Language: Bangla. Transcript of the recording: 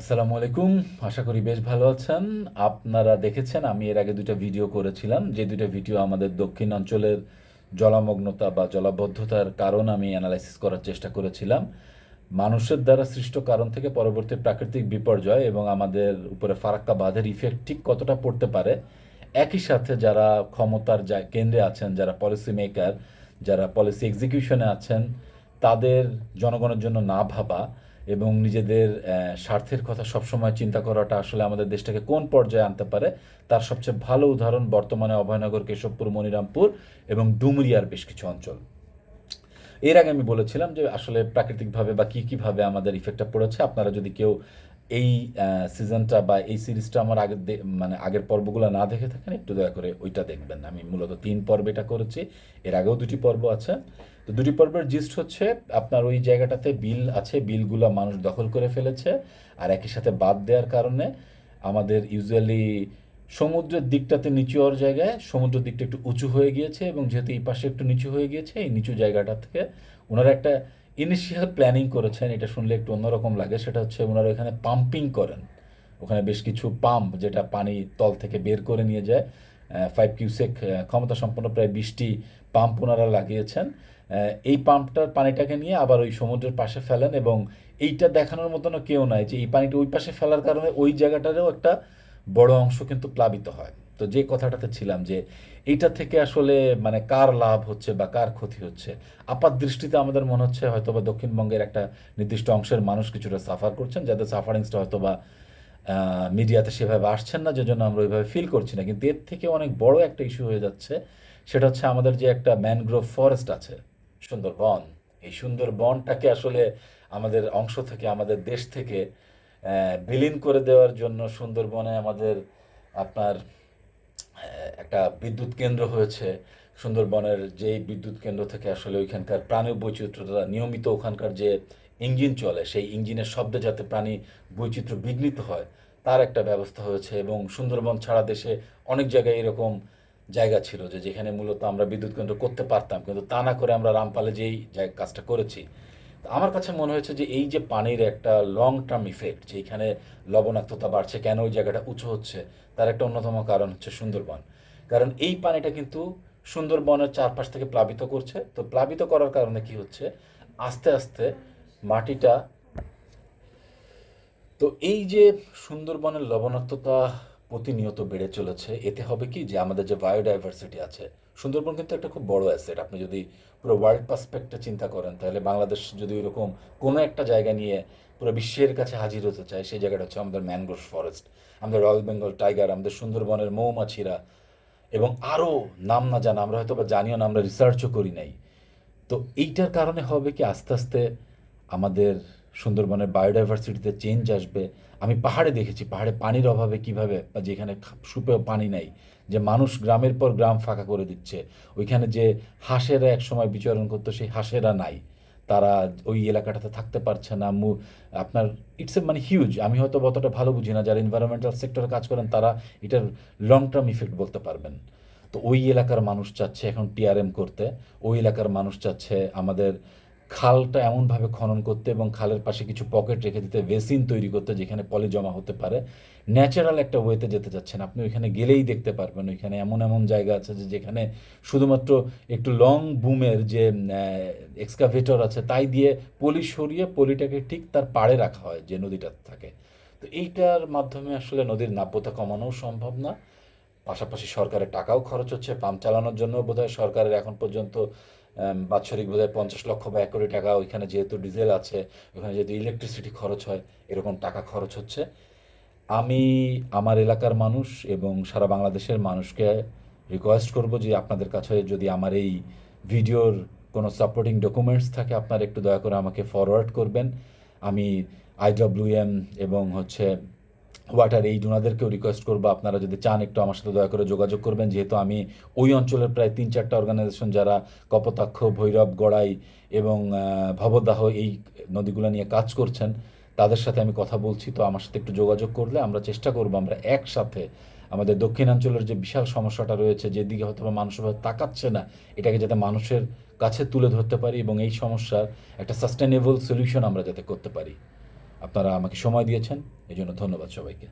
আসসালামু আলাইকুম। আশা করি বেশ ভালো আছেন। আপনারা দেখেছেন, আমি এর আগে দুটো ভিডিও করেছিলাম। যে দুটো ভিডিও আমাদের দক্ষিণ অঞ্চলের জলামগ্নতা বা জলাবদ্ধতার কারণ আমি অ্যানালাইসিস করার চেষ্টা করেছিলাম। মানুষের দ্বারা সৃষ্ট কারণ থেকে পরবর্তী প্রাকৃতিক বিপর্যয় এবং আমাদের উপরে ফারাক্কা বাঁধের ইফেক্ট ঠিক কতটা পড়তে পারে, একই সাথে যারা ক্ষমতার কেন্দ্রে আছেন, যারা পলিসি মেকার যারা পলিসি এক্সিকিউশনে আছেন, তাদের জনগণের জন্য না ভাবা এবং নিজেদের স্বার্থের কথা সবসময় চিন্তা করাটা আসলে আমাদের দেশটাকে কোন পর্যায়ে আনতে পারে, তার সবচেয়ে ভালো উদাহরণ বর্তমানে অভয়নগর, কেশবপুর, মনিরামপুর এবং ডুমরিয়ার বেশ কিছু অঞ্চল। এর আগে আমি বলেছিলাম যে আসলে প্রাকৃতিকভাবে বা কী কীভাবে আমাদের ইফেক্টটা পড়েছে, আপনারা যদি কেউ এই সিজনটা বা এই সিরিজটা আমার আগের মানে আগের পর্বগুলো না দেখে থাকেন, একটু দয়া করে ওইটা দেখবেন। আমি মূলত তিন পর্ব এটা করেছি, এর আগেও দুটি পর্ব আছে। তো দুটি পর্বের জিস্ট হচ্ছে, আপনার ওই জায়গাটাতে বিল আছে, বিলগুলো মানুষ দখল করে ফেলেছে, আর একই সাথে বাদ দেওয়ার কারণে আমাদের ইউজুয়ালি সমুদ্রের দিকটাতে নিচু হওয়ার জায়গায় সমুদ্রের দিকটা একটু উঁচু হয়ে গিয়েছে, এবং যেহেতু এই পাশে একটু নিচু হয়ে গিয়েছে, এই নিচু জায়গাটা থেকে ওনারা একটা ইনিশিয়াল প্ল্যানিং করেছেন, এটা শুনলে একটু অন্যরকম লাগে, সেটা হচ্ছে ওনারা এখানে পাম্পিং করেন। ওখানে বেশ কিছু পাম্প যেটা পানি তল থেকে বের করে নিয়ে যায়। ফাইভ কিউসেক ক্ষমতা সম্পন্ন প্রায় বিশটি পাম্প ওনারা লাগিয়েছেন। এই পাম্পটার পানিটাকে নিয়ে আবার ওই সমুদ্রের পাশে ফেলেন এবং এইটা দেখানোর মতনও কেউ নাই যে এই পানিটা ওই পাশে ফেলার কারণে ওই জায়গাটারও একটা বড় অংশ কিন্তু প্লাবিত হয়। তো যে কথাটাতে ছিলাম যে এইটা থেকে আসলে মানে কার লাভ হচ্ছে বা কার ক্ষতি হচ্ছে, আপাত দৃষ্টিতে আমাদের মনে হচ্ছে হয়তো বা দক্ষিণবঙ্গের একটা নির্দিষ্ট অংশের মানুষ কিছুটা সাফার করছেন, যাদের সাফারিংসটা হয়তো বা মিডিয়াতে সেভাবে আসছেন না যে জন্য আমরা ওইভাবে ফিল করছি না। কিন্তু এর থেকে অনেক বড় একটা ইস্যু হয়ে যাচ্ছে, সেটা হচ্ছে আমাদের যে একটা ম্যানগ্রোভ ফরেস্ট আছে, সুন্দরবন। এই সুন্দরবনটাকে আসলে আমাদের অংশ থেকে, আমাদের দেশ থেকে বিলীন করে দেওয়ার জন্য সুন্দরবনে আমাদের আপনার একটা বিদ্যুৎ কেন্দ্র হয়েছে সুন্দরবনের, যেই বিদ্যুৎ কেন্দ্র থেকে আসলে ওইখানকার প্রাণী বৈচিত্র্যটা নিয়মিত ওখানকার যে ইঞ্জিন চলে, সেই ইঞ্জিনের শব্দে যাতে প্রাণী বৈচিত্র্য বিঘ্নিত হয়, তার একটা ব্যবস্থা হয়েছে এবং সুন্দরবন ছাড়া দেশে অনেক জায়গায় এরকম জায়গা ছিল যে যেখানে মূলত আমরা বিদ্যুৎ কেন্দ্র করতে পারতাম। কিন্তু তা না করে আমরা রামপালে যেই কাজটা করেছি আমার কাছে মনে হয়েছে যে এই যে পানির একটা লং টার্ম ইফেক্ট যে এখানে লবণাক্ততা বাড়ছে, কেন ওই জায়গাটা উঁচু হচ্ছে, তার একটা অন্যতম কারণ হচ্ছে সুন্দরবন। কারণ এই পানিটা কিন্তু সুন্দরবনের চারপাশ থেকে প্লাবিত করছে। তো প্লাবিত করার কারণে কি হচ্ছে? আস্তে আস্তে মাটিটা, তো এই যে সুন্দরবনের লবণাক্ততা প্রতিনিয়ত বেড়ে চলেছে। এতে হবে কি যে আমাদের যে বায়োডাইভার্সিটি আছে, সুন্দরবন কিন্তু একটা খুব বড় অ্যাসেট আপনি যদি পুরো ওয়ার্ল্ড পার্সপেক্টে চিন্তা করেন, তাহলে বাংলাদেশ যদি ওইরকম কোনো একটা জায়গা নিয়ে পুরো বিশ্বের কাছে হাজির হতে চায়, সেই জায়গাটা হচ্ছে আমাদের ম্যানগ্রোভ ফরেস্ট আমাদের রয়্যাল বেঙ্গল টাইগার আমাদের সুন্দরবনের মৌমাছিরা এবং আরও নাম না জানা, আমরা হয়তো বা জানিও না, আমরা রিসার্চও করি নাই। তো এইটার কারণে হবে কি আস্তে আস্তে আমাদের সুন্দরবনের বায়োডাইভার্সিটিতে চেঞ্জ আসবে আমি পাহাড়ে দেখেছি, পাহাড়ে পানির অভাবে কীভাবে বা যেখানে সুপেয় পানি নাই, যে মানুষ গ্রামের পর গ্রাম ফাঁকা করে দিচ্ছে, ওইখানে যে হাঁসেরা একসময় বিচরণ করতো, সেই হাঁসেরা নাই। তারা ওই এলাকাটাতে থাকতে পারছে না, মু- আপনার ইটস এ মানে হিউজ আমি হয়তো অতটা ভালো বুঝি না, যারা এনভায়রনমেন্টাল সেক্টরে কাজ করেন, তারা এটার লং টার্ম ইফেক্ট বলতে পারবেন। তো ওই এলাকার মানুষ চাচ্ছে এখন টিআরএম করতে, ওই এলাকার মানুষ চাচ্ছে আমাদের খালটা এমনভাবে খনন করতে এবং খালের পাশে কিছু পকেট রেখে দিতে বেসিন তৈরি করতে যেখানে পলি জমা হতে পারে, ন্যাচারাল একটা ওয়েতে যেতে চাচ্ছেন। আপনি ওইখানে গেলেই দেখতে পারবেন, ওইখানে এমন এমন জায়গা আছে যে যেখানে শুধুমাত্র একটু লং বুমের যে এক্সকাভেটর আছে তাই দিয়ে পলি সরিয়ে পলিটাকে ঠিক তার পাড়ে রাখা হয় যে নদীটা থাকে। তো এইটার মাধ্যমে আসলে নদীর নাব্যতা কমানোও সম্ভব না। পাশাপাশি সরকারের টাকাও খরচ হচ্ছে, পাম্প চালানোর জন্য বোধহয় সরকারের এখন পর্যন্ত বাৎসরিক বোধহয় পঞ্চাশ লক্ষ বা এক কোটি টাকা, ওইখানে যেহেতু ডিজেল আছে ওখানে যেহেতু ইলেকট্রিসিটি খরচ হয়, এরকম টাকা খরচ হচ্ছে। আমি আমার এলাকার মানুষ এবং সারা বাংলাদেশের মানুষকে রিকোয়েস্ট করব যে আপনাদের কাছে যদি আমার এই ভিডিওর কোনো সাপোর্টিং ডকুমেন্টস থাকে, আপনারা একটু দয়া করে আমাকে ফরওয়ার্ড করবেন। আমি আইডব্লিউএম এবং হচ্ছে ওয়াটার এইড ওনাদেরকেও রিকোয়েস্ট করব, আপনারা যদি চান একটু আমার সাথে দয়া করে যোগাযোগ করবেন। যেহেতু আমি ওই অঞ্চলের প্রায় তিন চারটা অর্গানাইজেশন যারা কপোতাক্ষ, ভৈরব, গড়াই এবং ভবদাহ এই নদীগুলো নিয়ে কাজ করছেন, তাদের সাথে আমি কথা বলছি। তো আমার সাথে একটু যোগাযোগ করলে আমরা চেষ্টা করব আমরা একসাথে আমাদের দক্ষিণাঞ্চলের যে বিশাল সমস্যাটা রয়েছে যেদিকে হয়তো মানুষ তাকাচ্ছে না, এটাকে যাতে মানুষের কাছে তুলে ধরতে পারি এবং এই সমস্যার একটা সাস্টেনেবল সলিউশন আমরা যাতে করতে পারি। আপনারা আমাকে সময় দিয়েছেন এই জন্য ধন্যবাদ সবাইকে।